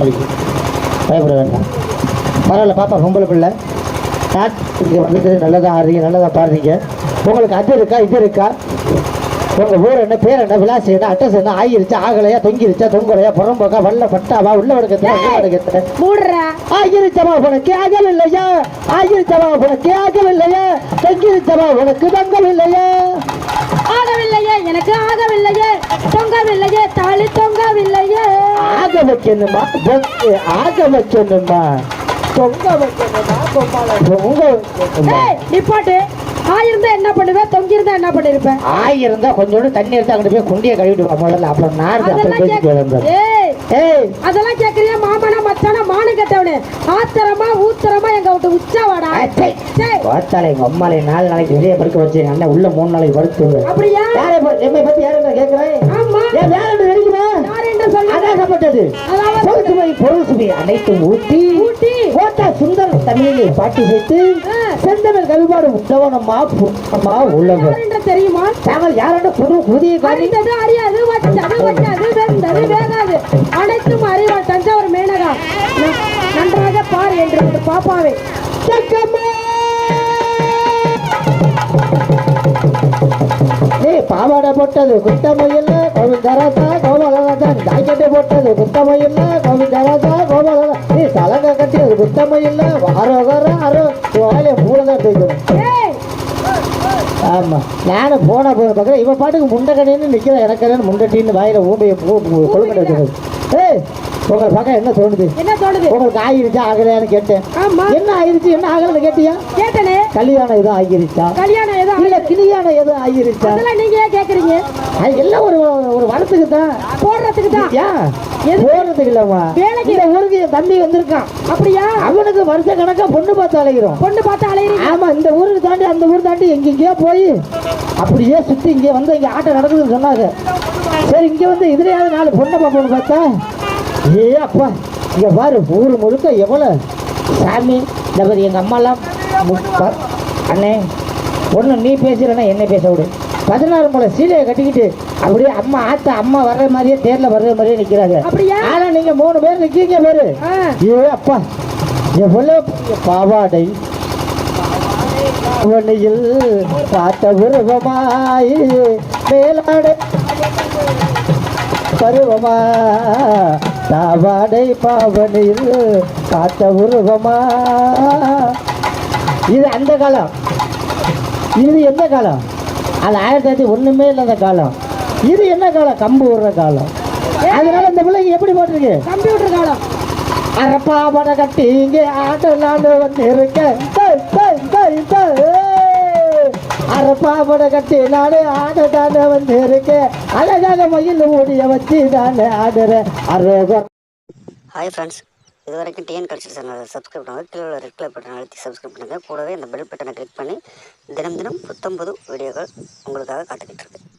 படிக்கும் பயப்பட வேண்டாம். பரவாயில்ல பாப்பா பொம்பளை பிள்ளை. நான் இங்கே வந்துட்டு நல்லதாக ஆடுறீங்க நல்லதாக பாடுறீங்க. உங்களுக்கு அது இருக்கா இது இருக்கா? உங்கள் ஊர் என்ன பேர் என்ன விலாசம் என்ன அட்ரஸ் என்ன? ஆகிருச்சா ஆகலையா தொங்கிருச்சா தொங்கலையா புறம்போக்கா வல்ல பட்டாவா உள்ள வடக்கத்துல உள்ள வடக்கத்துல மூடுறா. ஆகிருச்சவா உனக்கு ஆகவில்லையா? ஆகிருச்சவா உனக்கு ஆகவில்லையா? தொங்கிருச்சவா உனக்கு தொங்கவில்லையா? ஆகவில்லையே எனக்கு ஆகவில்லையே தொங்கவில்லையே தாலி ஆக வைக்கணுமா பொங்கு ஆக வைக்கணுமா தொங்க வைக்கணுமா ஏய் நிப்பாட்டு. ஆயிருந்தா என்ன பண்ணுவேன் தொங்கியிருந்தா என்ன பண்ணிருப்பேன் ஆயிருந்தா கொஞ்சோண்டு தண்ணி எடுத்து அங்கிட்டு போய் குண்டியை கழுவிட்டு வா முதல்ல. அப்புறம் அப்புறம் அதெல்லாம் கேக்குறியா? மாமனா மச்சானா மானு கட்டவனே ஆத்திரமா ஊத்திரமா எங்க விட்டு உச்சா வாடா. அச்சை. சரி கோத்தாலை எங்க அம்மாலை நாலு நாளைக்கு வெளியே படுக்க வச்சு அண்ணன் உள்ள மூணு நாளைக்கு படுத்து அப்படியா? யாரை பத்தி- என்னை பத்தி யாரை கேட்கிறேன் ஆமா. ஏன் என்று சொல்லு அதாகப்பட்டது அதாவது பொருள் சுவை பொருள் சுவை அனைத்தும் ஊட்டி ஊட்டி. கோட்டா சுந்தர் தமிழில் பாட்டி வைத்து. செந்தமிழ் கவிபாடு உத்தவனமா புத்தமா உள்ளவர். தெரியுமா? தாங்கள் யாரோட புது புதிய அறிந்தது அறியாது வச்சது வச்சது வெந்தது வேகாது. அனைத்தும் அறிவாள் தஞ்சாவூர் மேனகா. நன்றாக பார் என்று பாப்பாவே. பாவாடை போட்டது குத்தமையில் கோவிந்தராஜா கோபாலராஜன். ஜாக்கெட்டை போட்டது குத்தமையில் கோவிந்தராஜா கோபாலராஜா நீ சலங்கை கட்டியது குத்தமையில் அரோகர அரோ. வாயில மூலதான் தூக்கணும் ஏய்! ஆமா. நானும் போன போன பக்கம் இவன் பாட்டுக்கு முண்டை கடைன்னு நிற்கிறேன் எனக்கு முண்டட்டின்னு வாயில ஊமையை கொழுக்கட்டை வச்சுக்கிறது ஏய் உங்களை பக்கம் என்ன தோணுது? என்ன தோணுது? உங்களுக்கு ஆகிருச்சா ஆகலையான்னு கேட்டேன். ஆமா. என்ன ஆகிருச்சு என்ன ஆகலன்னு கேட்டியா? கேட்டனே. கல்யாணம் எதுவும் ஆகிருச்சா? கல்யாணம் ஏதோ இல்ல கிளியானம் எதுவும் ஆகிருச்சா? அதெல்லாம் நீங்க ஏன் கேக்குறீங்க? அது எல்லாம் ஒரு ஒரு வரத்துக்கு தான். போடுறதுக்கு தான். ஏன் எது? போறதுக்கு இல்லம்மா. வேலைக்கு. இந்த ஊருக்கு தம்பி வந்திருக்கான். அப்படியா? அவனுக்கு வருஷ கணக்கா பொண்ணு பார்த்து அலைகிறோம் பொண்ணு பார்த்து அலையிறீங்க. ஆமா இந்த ஊருக்கு தாண்டி அந்த ஊர் தாண்டி எங்கெங்கேயோ போய் அப்படியே சுத்தி இங்க வந்து இங்க ஆட்டம் நடக்குதுன்னு சொன்னாங்க. சரி இங்க வந்து இதுலயாவது நாலு பொண்ணை பார்ப்போம்னு பார்த்தா ஏ அப்பா இங்க பாரு ஊர் முழுக்க எவ்வளவு? சாமி இந்த மாதிரி எங்க அம்மாலாம் அண்ணே ஒன்று நீ பேசுறேன்னா என்ன பேச விடு. பதினாறு முளை சீலையை கட்டிக்கிட்டு அப்படியே அம்மா ஆத்தா அம்மா வர்ற மாதிரியே தேர்ல வர்ற மாதிரியே நிக்கிறாங்க. அப்படியா? ஆனா நீங்க மூணு பேர் நிக்கீங்க பேரு. ஏ அப்பா எவ்வளவு பெரிய பாவாடை. வழியில் பார்த்த உருவமாய் மேலாடை. பருவமா பாவாடை பாவனையில் பார்த்த உருவமா? இது அந்த காலம். இது எந்த காலம்? அது ஆயிரத்தி தொள்ளாயிரத்தி ஒண்ணுமே இல்லாத காலம். இது என்ன காலம்? கம்பு விடுற காலம். அதனால இந்த பிள்ளைங்க எப்படி போட்டிருக்கு? கம்ப்யூட்டர் காலம். அரப்பாவடை கட்டி இங்கே ஆடலாண்டு வந்து இருக்க அரப்பாவடை கட்டி நாடு ஆடலாண்டு வந்து இருக்கேன் அழகாக மயில் ஓடிய வச்சு தானே ஆடுற. அரோகம் ஹாய் ஃப்ரெண்ட்ஸ் இது வரைக்கும் டிஎன் கல்ச்சர் சேனல் சப்ஸ்கிரைப் பண்ணுங்கள் கீழே ரெட் கலர் பட்டன் அழுத்தி சப்ஸ்கிரைப் பண்ணுங்கள் கூடவே இந்த பெல் பட்டனை கிளிக் பண்ணி தினம் தினம் புத்தம் புது வீடியோக்கள் உங்களுக்காக காத்துக்கிட்டு இருக்கு.